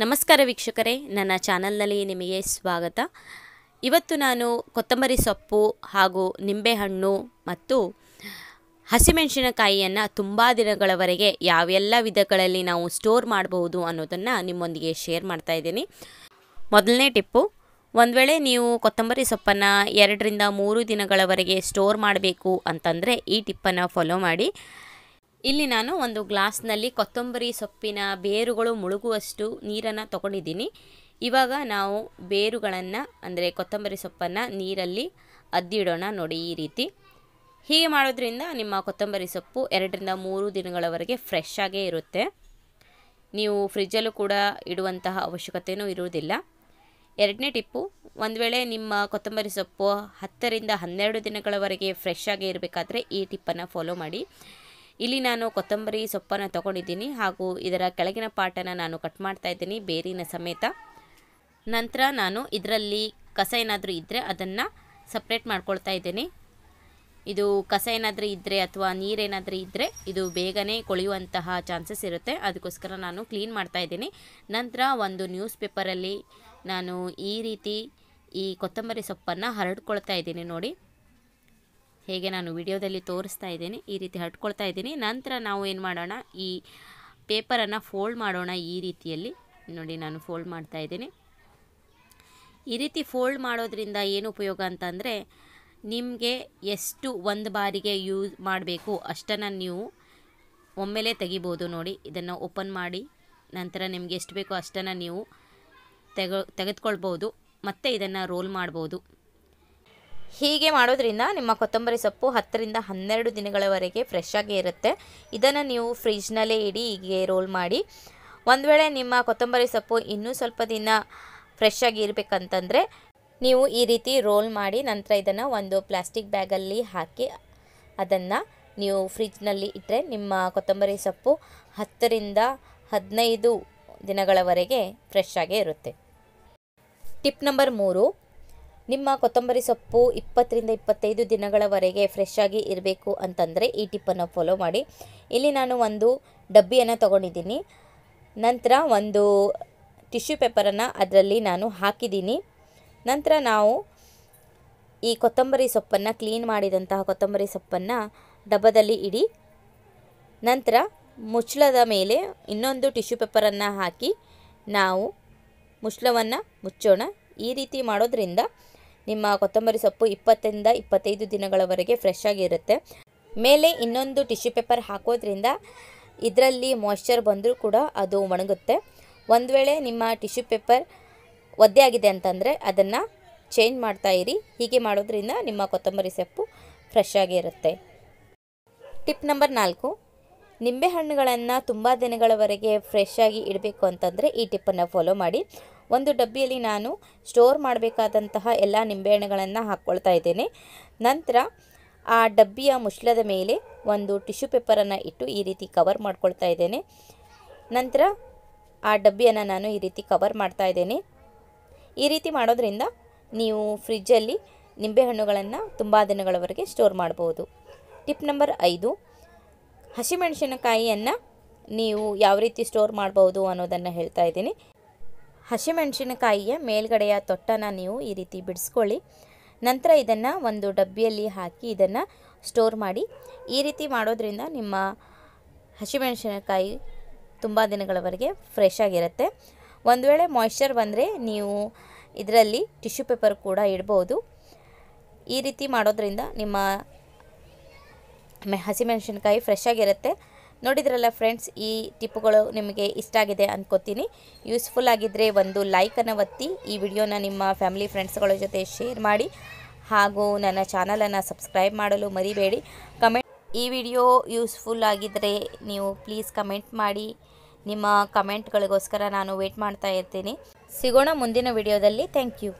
ನಮಸ್ಕಾರ ವೀಕ್ಷಕರೇ, ನನ್ನ ಚಾನಲ್ನಲ್ಲಿ ನಿಮಗೆ ಸ್ವಾಗತ. ಇವತ್ತು ನಾನು ಕೊತ್ತಂಬರಿ ಸೊಪ್ಪು ಹಾಗೂ ನಿಂಬೆಹಣ್ಣು ಮತ್ತು ಹಸಿಮೆಣಸಿನಕಾಯಿಯನ್ನು ತುಂಬ ದಿನಗಳವರೆಗೆ ಯಾವೆಲ್ಲ ವಿಧಗಳಲ್ಲಿ ನಾವು ಸ್ಟೋರ್ ಮಾಡಬಹುದು ಅನ್ನೋದನ್ನು ನಿಮ್ಮೊಂದಿಗೆ ಶೇರ್ ಮಾಡ್ತಾ ಇದ್ದೀನಿ. ಮೊದಲನೇ ಟಿಪ್ಪು, ಒಂದು ವೇಳೆ ನೀವು ಕೊತ್ತಂಬರಿ ಸೊಪ್ಪನ್ನು ಎರಡರಿಂದ ಮೂರು ದಿನಗಳವರೆಗೆ ಸ್ಟೋರ್ ಮಾಡಬೇಕು ಅಂತಂದರೆ ಈ ಟಿಪ್ಪನ್ನು ಫಾಲೋ ಮಾಡಿ. ಇಲ್ಲಿ ನಾನು ಒಂದು ಗ್ಲಾಸ್ನಲ್ಲಿ ಕೊತ್ತಂಬರಿ ಸೊಪ್ಪಿನ ಬೇರುಗಳು ಮುಳುಗುವಷ್ಟು ನೀರನ್ನು ತಗೊಂಡಿದ್ದೀನಿ. ಇವಾಗ ನಾವು ಬೇರುಗಳನ್ನು, ಅಂದರೆ ಕೊತ್ತಂಬರಿ ಸೊಪ್ಪನ್ನು ನೀರಲ್ಲಿ ಅದ್ದಿಡೋಣ ನೋಡಿ ಈ ರೀತಿ. ಹೀಗೆ ಮಾಡೋದ್ರಿಂದ ನಿಮ್ಮ ಕೊತ್ತಂಬರಿ ಸೊಪ್ಪು ಎರಡರಿಂದ ಮೂರು ದಿನಗಳವರೆಗೆ ಫ್ರೆಶ್ ಆಗೇ ಇರುತ್ತೆ. ನೀವು ಫ್ರಿಜ್ಜಲ್ಲೂ ಕೂಡ ಇಡುವಂತಹ ಅವಶ್ಯಕತೆಯೂ ಇರುವುದಿಲ್ಲ. ಎರಡನೇ ಟಿಪ್ಪು, ಒಂದು ವೇಳೆ ನಿಮ್ಮ ಕೊತ್ತಂಬರಿ ಸೊಪ್ಪು ಹತ್ತರಿಂದ ಹನ್ನೆರಡು ದಿನಗಳವರೆಗೆ ಫ್ರೆಶ್ ಆಗಿ ಇರಬೇಕಾದ್ರೆ ಈ ಟಿಪ್ಪನ್ನು ಫಾಲೋ ಮಾಡಿ. ಇಲ್ಲಿ ನಾನು ಕೊತ್ತಂಬರಿ ಸೊಪ್ಪನ್ನು ತಗೊಂಡಿದ್ದೀನಿ ಹಾಗೂ ಇದರ ಕೆಳಗಿನ ಪಾಟನ್ನು ನಾನು ಕಟ್ ಮಾಡ್ತಾ ಇದ್ದೀನಿ ಬೇರಿನ ಸಮೇತ. ನಂತರ ನಾನು ಇದರಲ್ಲಿ ಕಸ ಏನಾದರೂ ಇದ್ದರೆ ಅದನ್ನು ಸಪ್ರೇಟ್ ಮಾಡ್ಕೊಳ್ತಾ ಇದ್ದೀನಿ. ಇದು ಕಸ ಏನಾದರೂ ಇದ್ದರೆ ಅಥವಾ ನೀರೇನಾದರೂ ಇದ್ದರೆ ಇದು ಬೇಗನೆ ಕೊಳೆಯುವಂತಹ ಚಾನ್ಸಸ್ ಇರುತ್ತೆ. ಅದಕ್ಕೋಸ್ಕರ ನಾನು ಕ್ಲೀನ್ ಮಾಡ್ತಾ ಇದ್ದೀನಿ. ನಂತರ ಒಂದು ನ್ಯೂಸ್ ಪೇಪರಲ್ಲಿ ನಾನು ಈ ರೀತಿ ಈ ಕೊತ್ತಂಬರಿ ಸೊಪ್ಪನ್ನು ಹರಡ್ಕೊಳ್ತಾ ಇದ್ದೀನಿ ನೋಡಿ. ಹೇಗೆ ನಾನು ವಿಡಿಯೋದಲ್ಲಿ ತೋರಿಸ್ತಾ ಇದ್ದೀನಿ, ಈ ರೀತಿ ಹಟ್ಕೊಳ್ತಾ ಇದ್ದೀನಿ. ನಂತರ ನಾವು ಏನು ಮಾಡೋಣ, ಈ ಪೇಪರನ್ನು ಫೋಲ್ಡ್ ಮಾಡೋಣ ಈ ರೀತಿಯಲ್ಲಿ. ನೋಡಿ, ನಾನು ಫೋಲ್ಡ್ ಮಾಡ್ತಾ ಇದ್ದೀನಿ. ಈ ರೀತಿ ಫೋಲ್ಡ್ ಮಾಡೋದ್ರಿಂದ ಏನು ಉಪಯೋಗ ಅಂತಂದರೆ, ನಿಮಗೆ ಎಷ್ಟು ಒಂದು ಬಾರಿಗೆ ಯೂಸ್ ಮಾಡಬೇಕು ಅಷ್ಟನ್ನು ನೀವು ಒಮ್ಮೆಲೇ ತೆಗಿಬೋದು ನೋಡಿ. ಇದನ್ನು ಓಪನ್ ಮಾಡಿ, ನಂತರ ನಿಮಗೆ ಎಷ್ಟು ಬೇಕೋ ಅಷ್ಟನ್ನು ನೀವು ತೆಗೆ, ತೆಗೆದುಕೊಳ್ಬೋದು, ಮತ್ತು ಇದನ್ನು ರೋಲ್ ಮಾಡ್ಬೋದು. ಹೀಗೆ ಮಾಡೋದ್ರಿಂದ ನಿಮ್ಮ ಕೊತ್ತಂಬರಿ ಸೊಪ್ಪು ಹತ್ತರಿಂದ ಹನ್ನೆರಡು ದಿನಗಳವರೆಗೆ ಫ್ರೆಶ್ ಆಗೇ ಇರುತ್ತೆ. ಇದನ್ನು ನೀವು ಫ್ರಿಜ್ನಲ್ಲೇ ಇಡಿ, ಹೀಗೆ ರೋಲ್ ಮಾಡಿ. ಒಂದು ವೇಳೆ ನಿಮ್ಮ ಕೊತ್ತಂಬರಿ ಸೊಪ್ಪು ಇನ್ನೂ ಸ್ವಲ್ಪ ದಿನ ಫ್ರೆಶ್ ಆಗಿ ಇರಬೇಕಂತಂದರೆ ನೀವು ಈ ರೀತಿ ರೋಲ್ ಮಾಡಿ ನಂತರ ಇದನ್ನು ಒಂದು ಪ್ಲಾಸ್ಟಿಕ್ ಬ್ಯಾಗಲ್ಲಿ ಹಾಕಿ ಅದನ್ನು ನೀವು ಫ್ರಿಜ್ನಲ್ಲಿ ಇಟ್ಟರೆ ನಿಮ್ಮ ಕೊತ್ತಂಬರಿ ಸೊಪ್ಪು ಹತ್ತರಿಂದ ಹದಿನೈದು ದಿನಗಳವರೆಗೆ ಫ್ರೆಶ್ ಆಗೇ ಇರುತ್ತೆ. ಟಿಪ್ ನಂಬರ್ ಮೂರು ನಿಮ್ಮ ಕೊತ್ತಂಬರಿ ಸೊಪ್ಪು ಇಪ್ಪತ್ತರಿಂದ ಇಪ್ಪತ್ತೈದು ದಿನಗಳವರೆಗೆ ಫ್ರೆಶ್ ಆಗಿ ಇರಬೇಕು ಅಂತಂದರೆ ಈ ಟಿಪ್ಪನ್ನು ಫಾಲೋ ಮಾಡಿ. ಇಲ್ಲಿ ನಾನು ಒಂದು ಡಬ್ಬಿಯನ್ನು ತೊಗೊಂಡಿದ್ದೀನಿ. ನಂತರ ಒಂದು ಟಿಶ್ಯೂ ಪೇಪರನ್ನು ಅದರಲ್ಲಿ ನಾನು ಹಾಕಿದ್ದೀನಿ. ನಂತರ ನಾವು ಈ ಕೊತ್ತಂಬರಿ ಸೊಪ್ಪನ್ನು ಕ್ಲೀನ್ ಮಾಡಿದಂತಹ ಕೊತ್ತಂಬರಿ ಸೊಪ್ಪನ್ನು ಡಬ್ಬದಲ್ಲಿ ಇಡಿ. ನಂತರ ಮುಚ್ಚಳದ ಮೇಲೆ ಇನ್ನೊಂದು ಟಿಶ್ಯೂ ಪೇಪರನ್ನು ಹಾಕಿ ನಾವು ಮುಚ್ಚಳವನ್ನು ಮುಚ್ಚೋಣ. ಈ ರೀತಿ ಮಾಡೋದ್ರಿಂದ ನಿಮ್ಮ ಕೊತ್ತಂಬರಿ ಸೊಪ್ಪು ಇಪ್ಪತ್ತರಿಂದ ಇಪ್ಪತ್ತೈದು ದಿನಗಳವರೆಗೆ ಫ್ರೆಶ್ ಆಗಿರುತ್ತೆ ಮೇಲೆ ಇನ್ನೊಂದು ಟಿಶ್ಯೂ ಪೇಪರ್ ಹಾಕೋದ್ರಿಂದ ಇದರಲ್ಲಿ ಮಾಯ್ಶ್ಚರ್ ಬಂದರೂ ಕೂಡ ಅದು ಒಣಗುತ್ತೆ. ಒಂದು ವೇಳೆ ನಿಮ್ಮ ಟಿಶ್ಯೂ ಪೇಪರ್ ಒದ್ದೆ ಆಗಿದೆ ಅಂತಂದರೆ ಅದನ್ನು ಚೇಂಜ್ ಮಾಡ್ತಾ ಇರಿ. ಹೀಗೆ ಮಾಡೋದ್ರಿಂದ ನಿಮ್ಮ ಕೊತ್ತಂಬರಿ ಸೊಪ್ಪು ಫ್ರೆಶ್ ಆಗಿರುತ್ತೆ ಟಿಪ್ ನಂಬರ್ ನಾಲ್ಕು. ನಿಂಬೆಹಣ್ಣುಗಳನ್ನು ತುಂಬ ದಿನಗಳವರೆಗೆ ಫ್ರೆಶ್ ಆಗಿ ಇಡಬೇಕು ಅಂತಂದರೆ ಈ ಟಿಪ್ಪನ್ನು ಫಾಲೋ ಮಾಡಿ. ಒಂದು ಡಬ್ಬಿಯಲ್ಲಿ ನಾನು ಸ್ಟೋರ್ ಮಾಡಬೇಕಾದಂತಹ ಎಲ್ಲ ನಿಂಬೆಹಣ್ಣುಗಳನ್ನು ಹಾಕ್ಕೊಳ್ತಾ ಇದ್ದೇನೆ. ನಂತರ ಆ ಡಬ್ಬಿಯ ಮುಚ್ಚಳದ ಮೇಲೆ ಒಂದು ಟಿಶ್ಯೂ ಪೇಪರನ್ನು ಇಟ್ಟು ಈ ರೀತಿ ಕವರ್ ಮಾಡ್ಕೊಳ್ತಾ ಇದ್ದೇನೆ. ನಂತರ ಆ ಡಬ್ಬಿಯನ್ನು ನಾನು ಈ ರೀತಿ ಕವರ್ ಮಾಡ್ತಾ ಇದ್ದೇನೆ. ಈ ರೀತಿ ಮಾಡೋದ್ರಿಂದ ನೀವು ಫ್ರಿಜ್ಜಲ್ಲಿ ನಿಂಬೆಹಣ್ಣುಗಳನ್ನು ತುಂಬ ದಿನಗಳವರೆಗೆ ಸ್ಟೋರ್ ಮಾಡ್ಬೋದು. ಟಿಪ್ ನಂಬರ್ ಐದು, ಹಸಿಮೆಣಸಿನಕಾಯಿಯನ್ನು ನೀವು ಯಾವ ರೀತಿ ಸ್ಟೋರ್ ಮಾಡ್ಬೋದು ಅನ್ನೋದನ್ನು ಹೇಳ್ತಾ ಇದ್ದೀನಿ. ಹಸಿಮೆಣಸಿನಕಾಯಿಯ ಮೇಲ್ಗಡೆಯ ತೊಟ್ಟನ ನೀವು ಈ ರೀತಿ ಬಿಡಿಸ್ಕೊಳ್ಳಿ. ನಂತರ ಇದನ್ನು ಒಂದು ಡಬ್ಬಿಯಲ್ಲಿ ಹಾಕಿ ಇದನ್ನು ಸ್ಟೋರ್ ಮಾಡಿ. ಈ ರೀತಿ ಮಾಡೋದ್ರಿಂದ ನಿಮ್ಮ ಹಸಿಮೆಣಸಿನಕಾಯಿ ತುಂಬ ದಿನಗಳವರೆಗೆ ಫ್ರೆಶ್ ಆಗಿರುತ್ತೆ. ಒಂದು ವೇಳೆ ಮಾಯ್ಶ್ಚರ್ ಬಂದರೆ ನೀವು ಇದರಲ್ಲಿ ಟಿಶ್ಯೂ ಪೇಪರ್ ಕೂಡ ಇಡ್ಬೋದು. ಈ ರೀತಿ ಮಾಡೋದ್ರಿಂದ ನಿಮ್ಮ ಹಸಿಮೆಣಸಿನ್ಕಾಯಿ ಫ್ರೆಶ್ ಆಗಿರುತ್ತೆ. ನೋಡಿದ್ರಲ್ಲ ಫ್ರೆಂಡ್ಸ್ ಈ ಟಿಪ್ಪುಗಳು ನಿಮಗೆ ಇಷ್ಟ ಆಗಿದೆ ಅಂದ್ಕೋತೀನಿ ಯೂಸ್ಫುಲ್ ಆಗಿದ್ದರೆ ಒಂದು ಲೈಕನ್ನು ಒತ್ತಿ, ಈ ವಿಡಿಯೋನ ನಿಮ್ಮ ಫ್ಯಾಮಿಲಿ ಫ್ರೆಂಡ್ಸ್ಗಳ ಜೊತೆ ಶೇರ್ ಮಾಡಿ, ಹಾಗೂ ನನ್ನ ಚಾನಲನ್ನು ಸಬ್ಸ್ಕ್ರೈಬ್ ಮಾಡಲು ಮರಿಬೇಡಿ. ಕಮೆಂಟ್ ಈ ವಿಡಿಯೋ ಯೂಸ್ಫುಲ್ ಆಗಿದ್ದರೆ ನೀವು ಪ್ಲೀಸ್ ಕಮೆಂಟ್ ಮಾಡಿ. ನಿಮ್ಮ ಕಮೆಂಟ್ಗಳಿಗೋಸ್ಕರ ನಾನು ವೇಟ್ ಮಾಡ್ತಾ ಇರ್ತೀನಿ. ಸಿಗೋಣ ಮುಂದಿನ ವಿಡಿಯೋದಲ್ಲಿ. Thank you